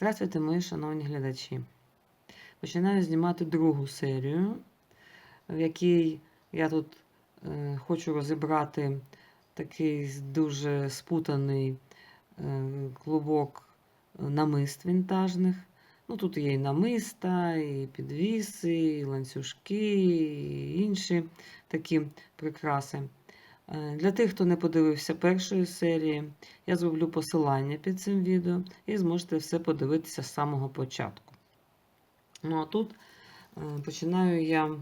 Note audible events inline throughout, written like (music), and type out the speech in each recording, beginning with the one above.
Здравствуйте, мої шановні глядачі. Починаю знімати другу серію, в якій я тут е, хочу розібрати такий дуже спутаний е, клубок намист вінтажних. Ну, тут є і намиста, і підвіси, і ланцюжки, і інші такі прикраси. Е, Для тих, хто не подивився першої серії, я зроблю посилання під цим відео і зможете все подивитися з самого початку. Ну а тут е, починаю я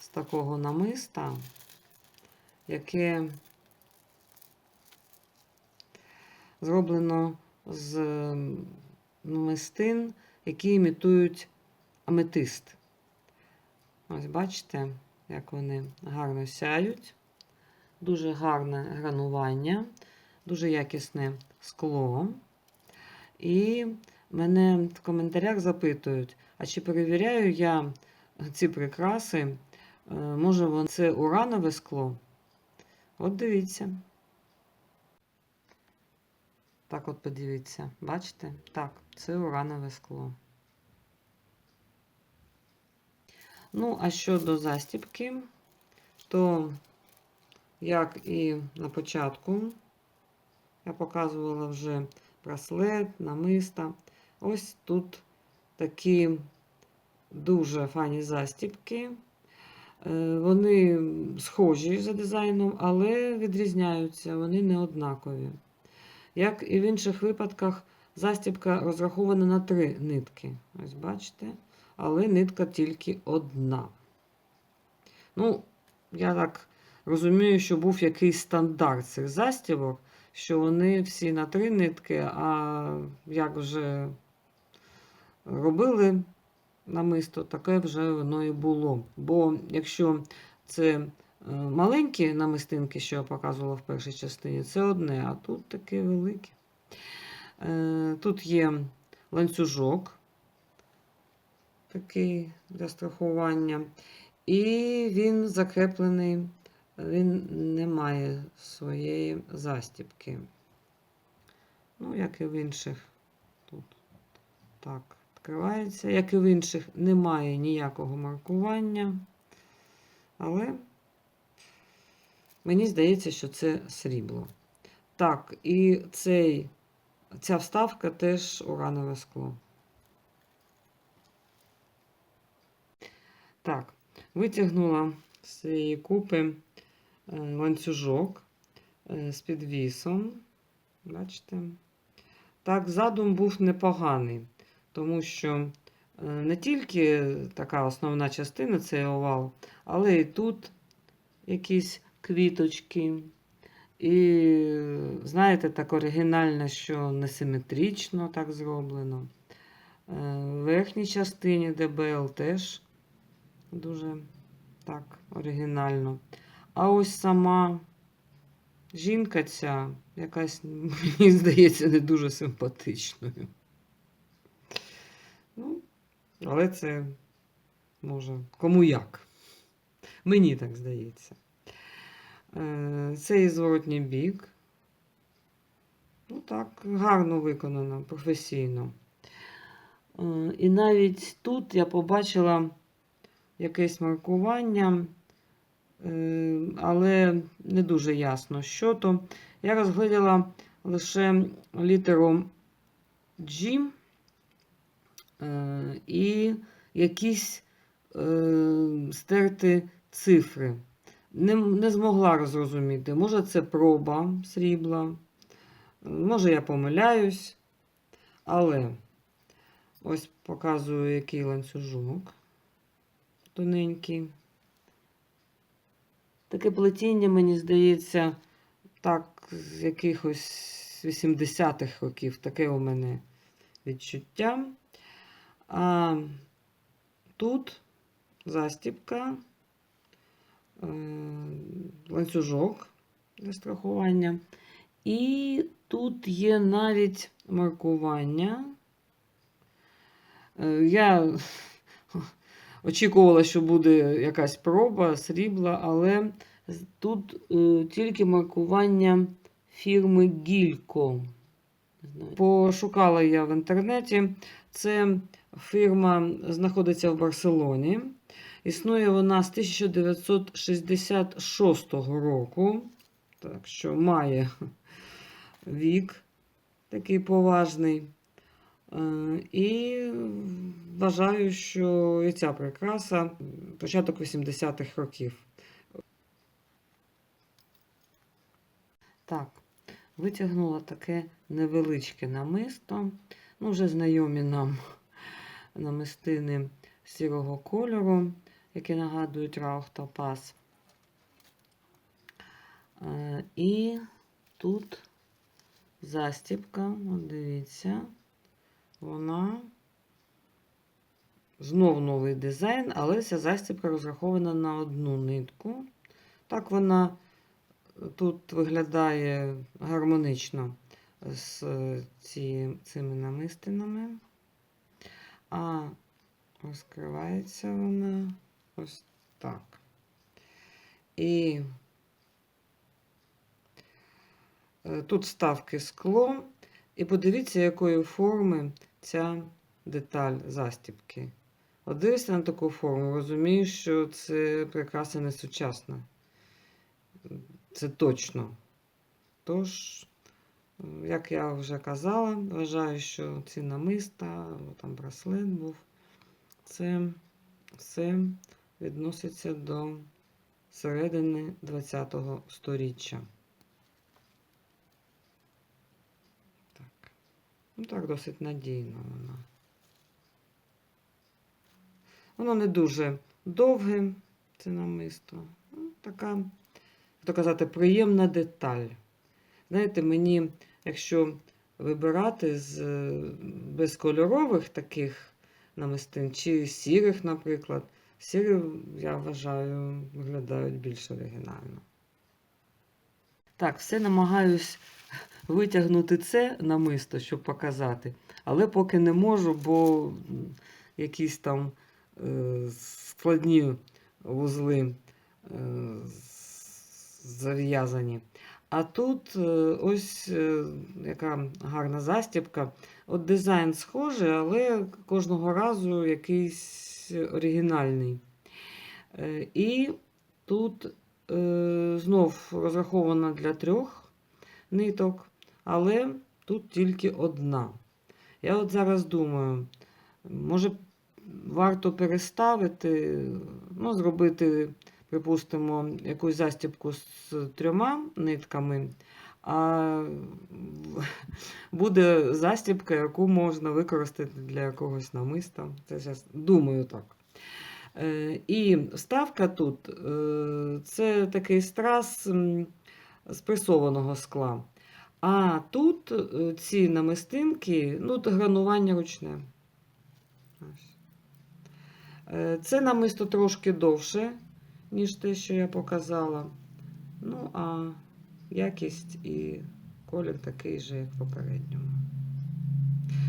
з такого намиста, яке зроблено з намистин, які імітують аметист. Ось бачите, як вони гарно сяють. Дуже гарне гранування, дуже якісне скло. І мене в коментарях запитують, а чи перевіряю я ці прикраси, е, може воно це уранове скло? От дивіться. Так от подивіться, бачите? Так, це уранове скло. Ну, а щодо застібки, то як і на початку, я показувала вже браслет, намиста. Ось тут такі дуже файні застібки. Е, Вони схожі за дизайном, але відрізняються, вони не однакові. Як і в інших випадках, застібка розрахована на три нитки. Ось бачите, але нитка тільки одна. Ну, я так розумію, що був якийсь стандарт цих застібок, що вони всі на три нитки, а як вже робили намисто, таке вже воно і було. Бо якщо це е, маленькі намистинки, що я показувала в першій частині, це одне, а тут таке велике. Е, Тут є ланцюжок, такий для страхування, і він закреплений він не має своєї застібки. Ну, як і в інших, тут так, відкривається. Як і в інших, немає ніякого маркування. Але мені здається, що це срібло. Так, і цей, ця вставка теж уранове скло. Так, витягнула з цієї купи ланцюжок е, з підвісом. Бачите? Так, задум був непоганий, тому що е, не тільки така основна частина цей овал, але і тут якісь квіточки. І, знаєте, так оригінально, що несиметрично так зроблено. В верхній частині ДБЛ теж дуже так оригінально. А ось сама жінка ця якась, мені здається, не дуже симпатичною. Ну, але це може, кому як. Мені так здається. Е, Це і зворотній бік. Ну так, гарно виконано, професійно. Е, І навіть тут я побачила якесь маркування, але не дуже ясно, що то. Я розгляділа лише літеру G е, і якісь е, стерти цифри. Не, не змогла розрозуміти, може це проба срібла, може я помиляюсь, але ось показую, який ланцюжок тоненький. Таке плетіння, мені здається, так, з якихось 80-х років. Таке у мене відчуття. А тут застіпка, е, ланцюжок для страхування. І тут є навіть маркування. Е, Я очікувала, що буде якась проба срібла, але тут е, тільки маркування фірми Гілько. Пошукала я в інтернеті. Це фірма знаходиться в Барселоні. Існує вона з 1966 року. Так що має вік такий поважний. Е, І вважаю, що і ця прикраса початок 80-х років. Так, витягнула таке невеличке намисто. Ну, вже знайомі нам (laughs) намистини сірого кольору, які нагадують Раух Топаз. Е, І тут застібка, от дивіться, вона знов новий дизайн, але ця застібка розрахована на одну нитку. Так вона тут виглядає гармонично з ці, цими намистинами, а розкривається вона ось так. І е, тут вставки скло. І подивіться, якої форми ця деталь застібки. От дивишся на таку форму, розумієш, що це прикраса не сучасна. Це точно. Тож, як я вже казала, вважаю, що ці намиста, там браслет був, це все відноситься до середини ХХ століття. Ну так, досить надійно вона. Воно не дуже довге, це намисто. Ну, така, то казати, приємна деталь. Знаєте, мені, якщо вибирати з е, безкольорових таких намистин, чи сірих, наприклад, сірі, я вважаю, виглядають більш оригінально. Так, все намагаюсь витягнути це намисто, щоб показати, але поки не можу, бо якісь там е, складні вузли е, зав'язані. А тут е, ось яка гарна застібка. От дизайн схожий, але кожного разу якийсь оригінальний. І тут знов розрахована для трьох ниток, але тут тільки одна. Я от зараз думаю, може варто переставити, ну, зробити, припустимо, якусь застібку з трьома нитками, а буде застібка, яку можна використати для якогось намиста. Це зараз думаю так. Е, І вставка тут е, це такий страс м, з пресованого скла. А тут е, ці намистинки, ну, гранування ручне. Це намисто трошки довше, ніж те, що я показала. Ну, а якість і колір такий же, як в попередньому.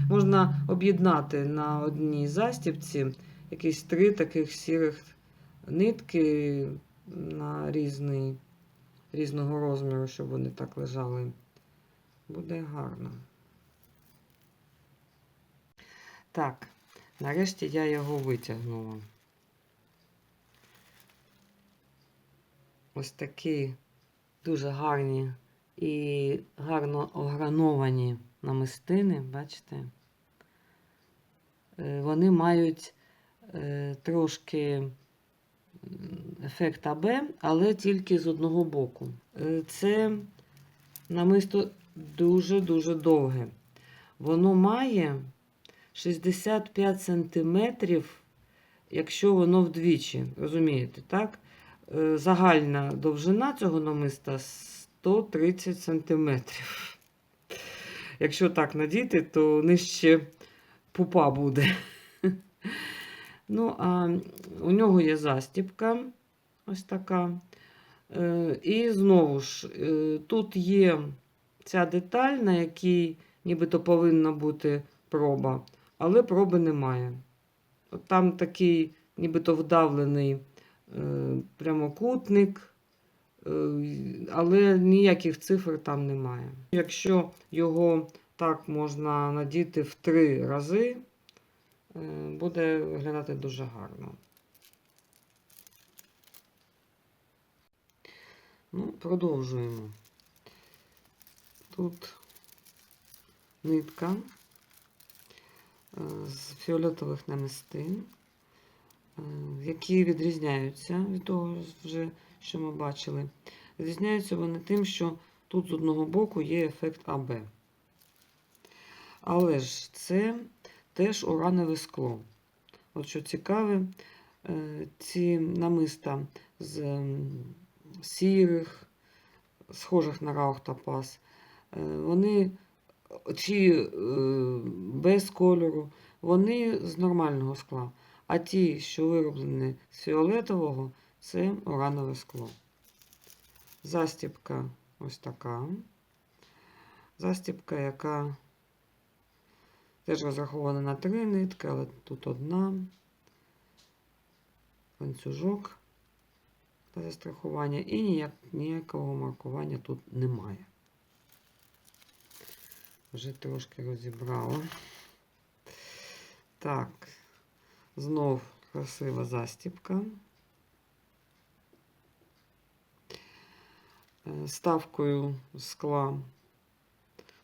Можна об'єднати на одній застібці якісь три таких сірих нитки на різний, різного розміру, щоб вони так лежали. Буде гарно. Так, нарешті я його витягнула. Ось такі дуже гарні і гарно ограновані намистини, бачите? Е, Вони мають трошки ефект АБ, але тільки з одного боку. Е, Це намисто дуже-дуже довге. Воно має 65 сантиметрів, якщо воно вдвічі. Розумієте, так? Е, Загальна довжина цього намиста 130 сантиметрів. Якщо так надіти, то нижче пупа буде. Ну, а у нього є застіпка, ось така. Е, І знову ж, е, тут є ця деталь, на якій нібито повинна бути проба, але проби немає. От Там такий нібито вдавлений е, прямокутник, але ніяких цифр там немає. Якщо його Так можна надіти в три рази. Е, Буде виглядати дуже гарно. Ну, продовжуємо. Тут нитка е, з фіолетових намистин, е, які відрізняються від того, вже, що ми бачили. Відрізняються вони тим, що тут з одного боку є ефект АБ. Але ж це теж уранове скло. От що цікаве, е, ці намиста з сірих, схожих на раухтопаз, е, вони чи е, без кольору, вони з нормального скла. А ті, що вироблені з фіолетового, це уранове скло. Застібка ось така. Застібка, яка теж розрахована на три нитки, але тут одна. Ланцюжок для застрахування і ніяк, ніякого маркування тут немає. Вже трошки розібрала. Так, знов красива застібка. Е, Ставкою скла,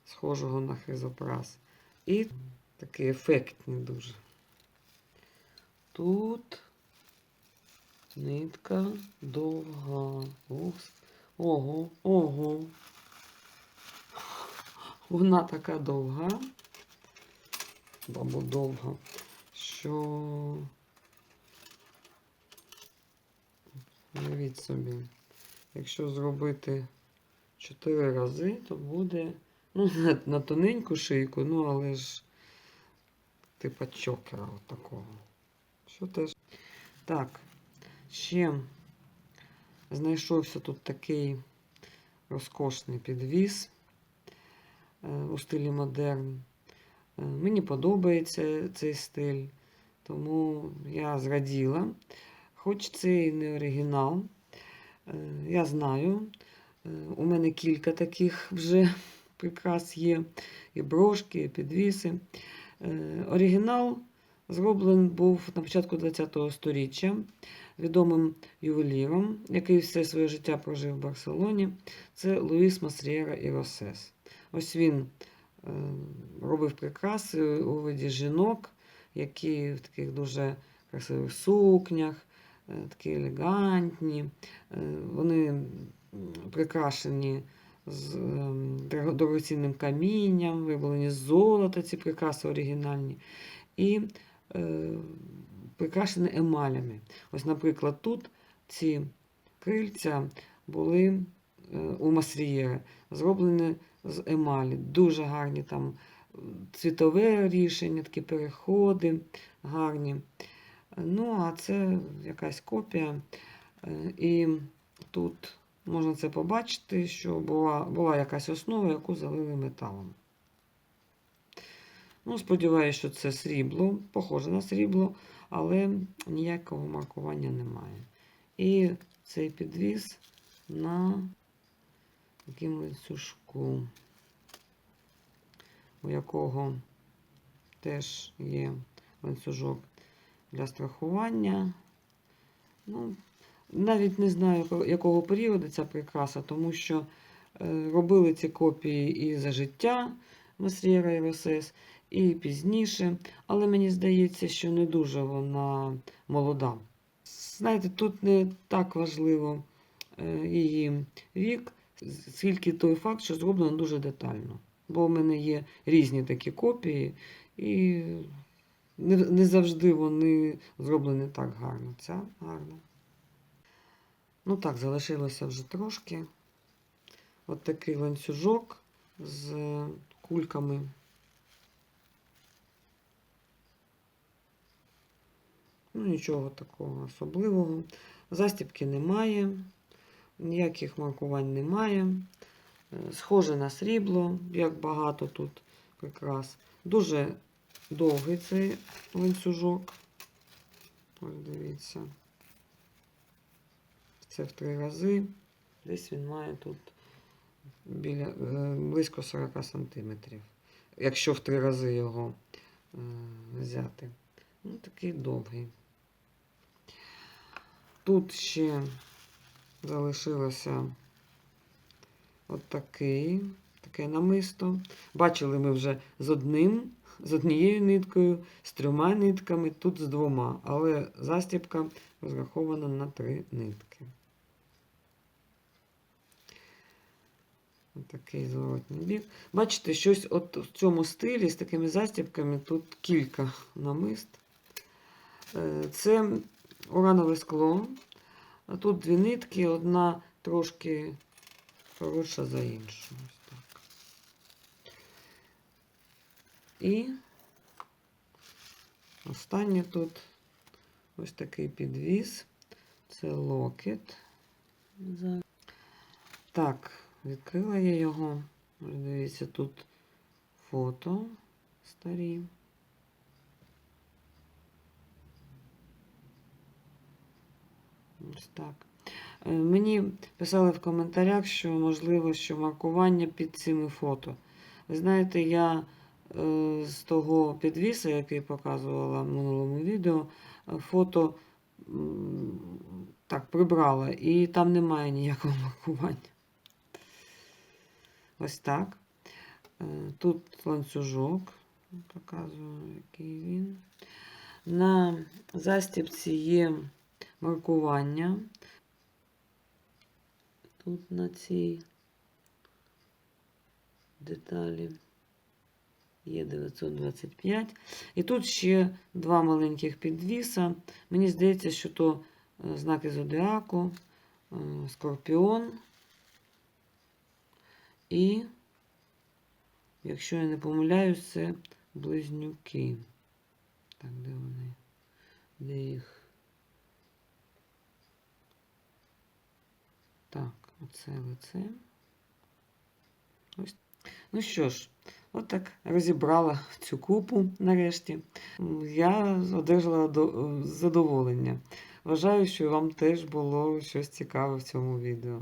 схожого на хризопрас. І такий ефектний дуже. Тут нитка довга. Ого, ого. Вона така довга, або довга, що уявіть собі, якщо зробити 4 рази, то буде ну, на, на тоненьку шийку, ну але ж типа чокера от такого. Що теж. Так, ще знайшовся тут такий розкошний підвіз е, у стилі модерн. Е, Мені подобається цей стиль, тому я зраділа. Хоч це і не оригінал, е, я знаю. У мене кілька таких вже прикрас є. І брошки, і підвіси. Е, Оригінал зроблений був на початку ХХ століття відомим ювеліром, який все своє життя прожив в Барселоні. Це Луїс Масрієра і Росес. Ось він е, робив прикраси у виді жінок, які в таких дуже красивих сукнях, е, такі елегантні. Вони прикрашені з ем, дорогоцінним камінням, вироблені з золота, ці прикраси оригінальні. І е, прикрашені емалями. Ось, наприклад, тут ці крильця були е, у Масрієри, зроблені з емалі. Дуже гарні там е, цвітове рішення, такі переходи гарні. Ну, а це якась копія. Е, І тут можна це побачити, що була, була якась основа, яку залили металом. Ну, сподіваюся, що це срібло, похоже на срібло, але ніякого маркування немає. І цей підвіз на такому ланцюжку, у якого теж є ланцюжок для страхування. Ну, навіть не знаю, якого періоду ця прикраса, тому що е, робили ці копії і за життя Месрієра і Росес, і пізніше. Але мені здається, що не дуже вона молода. Знаєте, тут не так важливо е, її вік, скільки той факт, що зроблено дуже детально. Бо в мене є різні такі копії, і не, завжди вони зроблені так гарно. Ця гарна. Ну так, залишилося вже трошки. От такий ланцюжок з кульками. Ну, нічого такого особливого. Застібки немає, ніяких маркувань немає. Е, Схоже на срібло, як багато тут прикрас. Дуже довгий цей ланцюжок. Ось дивіться. Це в три рази. Десь він має тут біля, е, близько 40 сантиметрів. якщо в три рази його е, взяти. Ну, такий довгий. Тут ще залишилося от таке намисто. Бачили ми вже з одним, з однією ниткою, з трьома нитками, тут з двома, але застібка розрахована на три нитки. Такий зворотній бік. Бачите, щось от в цьому стилі з такими застібками тут кілька намист. Е, Це уранове скло. А тут дві нитки, одна трошки коротша за іншу. Ось так. І останнє тут ось такий підвіз. Це локет. Так, відкрила я його. Дивіться, тут фото старі. Ось так. Е, Мені писали в коментарях, що можливо, що маркування під цими фото. Ви знаєте, я е, з того підвіса, який показувала в минулому відео, е, фото так прибрала, і там немає ніякого (laughs) маркування. Ось так. Е, Тут ланцюжок, показую, який він. На застібці є маркування. Тут на цій деталі є 925. І тут ще два маленьких підвіса. Мені здається, що то е, знаки зодіаку, е, скорпіон. І, якщо я не помиляюсь, це близнюки. Так, де вони? Де їх? Так, оце лице. Ось. Ну що ж, от так розібрала цю купу нарешті. Я одержала задоволення. Вважаю, що вам теж було щось цікаве в цьому відео.